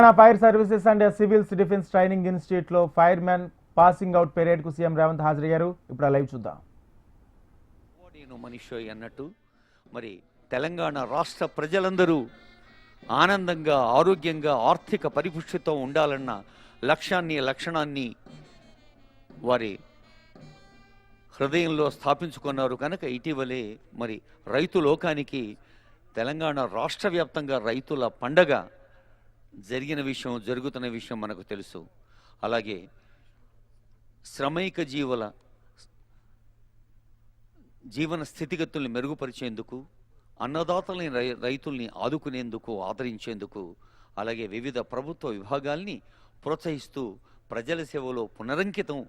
Telangana fire services and civils defence training ఇన్స్టిట్యూట్లో fireman passing out పెరేడ్కు CM Revanth హాజరయ్యారు. ఇప్పుడు లైవ్ చూద్దాం. నేను మనిషి అన్నట్టు మరి తెలంగాణ రాష్ట్ర ప్రజలందరూ ఆనందంగా ఆరోగ్యంగా ఆర్థిక పరిపుష్టితో ఉండాలన్న లక్ష్యాన్ని లక్షణాన్ని వారి హృదయంలో స్థాపించుకున్నారు కనుక ఇటీవలే మరి రైతు లోకానికి తెలంగాణ రాష్ట్ర వ్యాప్తంగా రైతుల పండగ జరిగిన విషయం జరుగుతున్న విషయం మనకు తెలుసు. అలాగే శ్రమైక జీవుల జీవన స్థితిగతుల్ని మెరుగుపరిచేందుకు అన్నదాతల్ని రై- రైతుల్ని ఆదుకునేందుకు ఆదరించేందుకు అలాగే వివిధ ప్రభుత్వ విభాగాల్ని ప్రోత్సహిస్తూ ప్రజల సేవలో పునరంకితం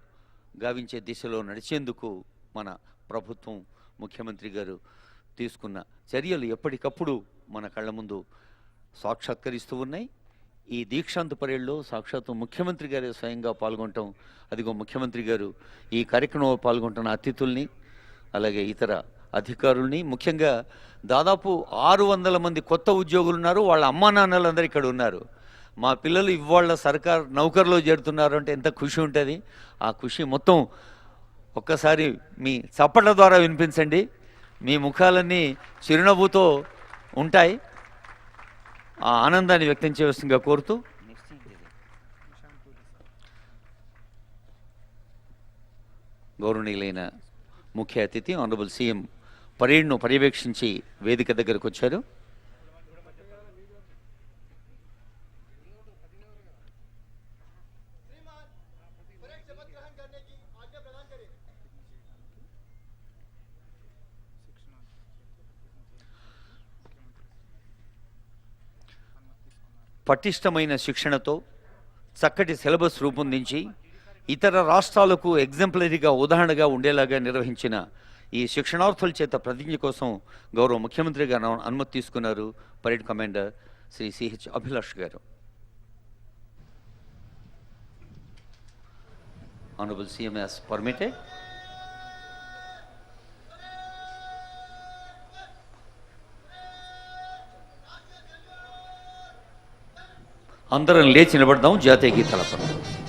గావించే దిశలో నడిచేందుకు మన ప్రభుత్వం ముఖ్యమంత్రి గారు తీసుకున్న చర్యలు ఎప్పటికప్పుడు మన కళ్ళ ముందు సాక్షాత్కరిస్తూ ఉన్నాయి. ఈ దీక్షాంత పరేడ్లో సాక్షాత్తు ముఖ్యమంత్రి గారే స్వయంగా పాల్గొనటం అదిగో ముఖ్యమంత్రి గారు ఈ కార్యక్రమంలో పాల్గొంటున్న అతిథుల్ని అలాగే ఇతర అధికారుల్ని ముఖ్యంగా దాదాపు ఆరు వందల మంది కొత్త ఉద్యోగులు ఉన్నారు వాళ్ళ అమ్మా నాన్నలందరూ ఇక్కడ ఉన్నారు. మా పిల్లలు ఇవాళ సర్కార్ నౌకర్లో చేరుతున్నారు అంటే ఎంత ఖుషి ఉంటుంది. ఆ ఖుషి మొత్తం ఒక్కసారి మీ చప్పట్ల ద్వారా వినిపించండి. మీ ముఖాలన్నీ చిరునవ్వుతో ఉంటాయి. ఆ ఆనందాన్ని వ్యక్తం చేయవలసిందిగా కోరుతూ గౌరవనీయులైన ముఖ్య అతిథి ఆనరబుల్ సీఎం పరేడ్ను పర్యవేక్షించి వేదిక దగ్గరకు వచ్చారు. పటిష్టమైన శిక్షణతో చక్కటి సిలబస్ రూపొందించి ఇతర రాష్ట్రాలకు ఎగ్జాంపులరీగా ఉదాహరణగా ఉండేలాగా నిర్వహించిన ఈ శిక్షణార్థుల చేత ప్రతిజ్ఞ కోసం గౌరవ ముఖ్యమంత్రి గారు అనుమతి తీసుకున్నారు parade commander Sri CH Abhilash గారు. ఆనరబుల్ సీఎం యాస్ అందరం లేచి నిలబడదాం జాతీయ గీతాల పరంగా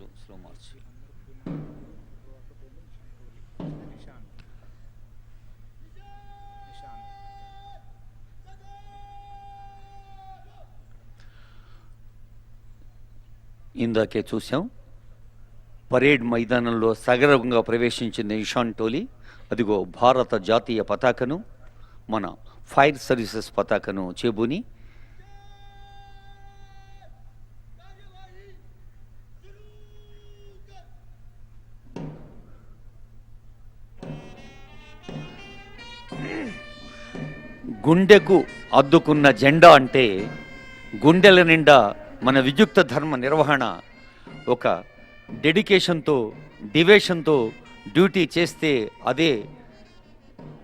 స్లో స్లో మార్చ్ ఇందాకే చూసాం పరేడ్ మైదానంలో సగర్వంగా ప్రవేశించిన ఇషాన్ టోలీ. అదిగో భారత జాతీయ పతాకను మన ఫైర్ సర్వీసెస్ పతాకను చేబూని గుండెకు అద్దుకున్న జెండా అంటే గుండెల నిండా మన విద్యుక్త ధర్మ నిర్వహణ ఒక డెడికేషన్తో డివేషన్తో డ్యూటీ చేస్తే అదే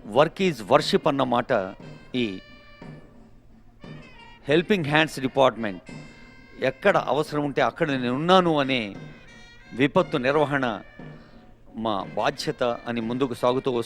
వర్క్ ఈజ్ వర్షిప్ అన్న మాట ఈ హెల్పింగ్ హ్యాండ్స్ డిపార్ట్మెంట్. ఎక్కడ అవసరం ఉంటే అక్కడ నేను ఉన్నాను అనే విపత్తు నిర్వహణ మా బాధ్యత అని ముందుకు సాగుతూ వస్తుంది